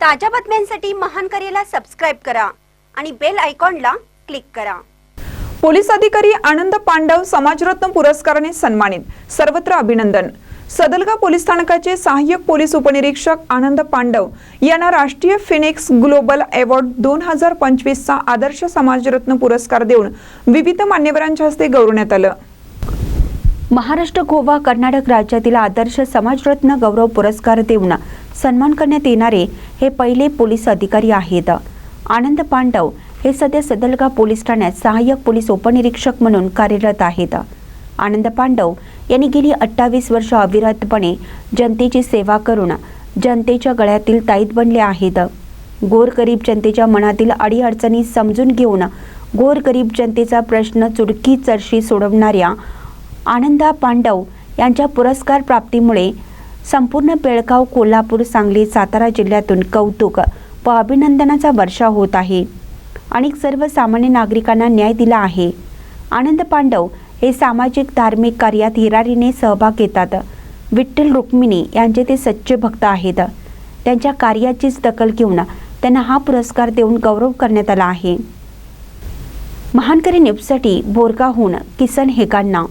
ताज्या बातम्यांसाठी महान करेला सबस्क्राईब करा आणि बेल आयकॉनला क्लिक करा. पोलीस अधिकारी आनंद पांडव समाजरत्न पुरस्काराने सन्मानित. सर्वत्र अभिनंदन. सदलगा पोलीस स्थानकाचे सहाय्यक पोलीस उपनिरीक्षक आनंद पांडव यांना राष्ट्रीय फिनिक्स ग्लोबल अवॉर्ड दोन हजार पंचवीसचा आदर्श समाजरत्न पुरस्कार देऊन विविध मान्यवरांच्या हस्ते गौरवण्यात आलं. महाराष्ट्र गोवा कर्नाटक राज्यातील आदर्श समाजरत्न गौरव पुरस्कार देऊन सन्मान करण्यात येणारे हे पहिले पोलीस अधिकारी आहेत. आनंद पांडव हे सध्या सदलगा पोलीस ठाण्यात सहाय्यक पोलीस उपनिरीक्षक म्हणून कार्यरत आहेत. आनंद पांडव यांनी गेली अठ्ठावीस वर्ष अविरतपणे जनतेची सेवा करून जनतेच्या गळ्यातील ताईत बनले आहेत. गोरगरीब जनतेच्या मनातील अडीअडचणी समजून घेऊन गोरगरीब जनतेचा प्रश्न चुडकी चरशी सोडवणाऱ्या आनंदा पांडव यांच्या पुरस्कार प्राप्तीमुळे संपूर्ण बेळगाव कोल्हापूर सांगली सातारा जिल्ह्यातून कौतुक व अभिनंदनाचा वर्षा होत आहे. अनेक सर्वसामान्य नागरिकांना न्याय दिला आहे. आनंद पांडव हे सामाजिक धार्मिक कार्यात हिरारीने सहभाग घेतात. विठ्ठल रुक्मिणी यांचे ते सच्चे भक्त आहेत. त्यांच्या कार्याचीच दखल घेऊन त्यांना हा पुरस्कार देऊन गौरव करण्यात आला आहे. महानकरी न्यूजसाठी बोरगाहून किसन हेगांना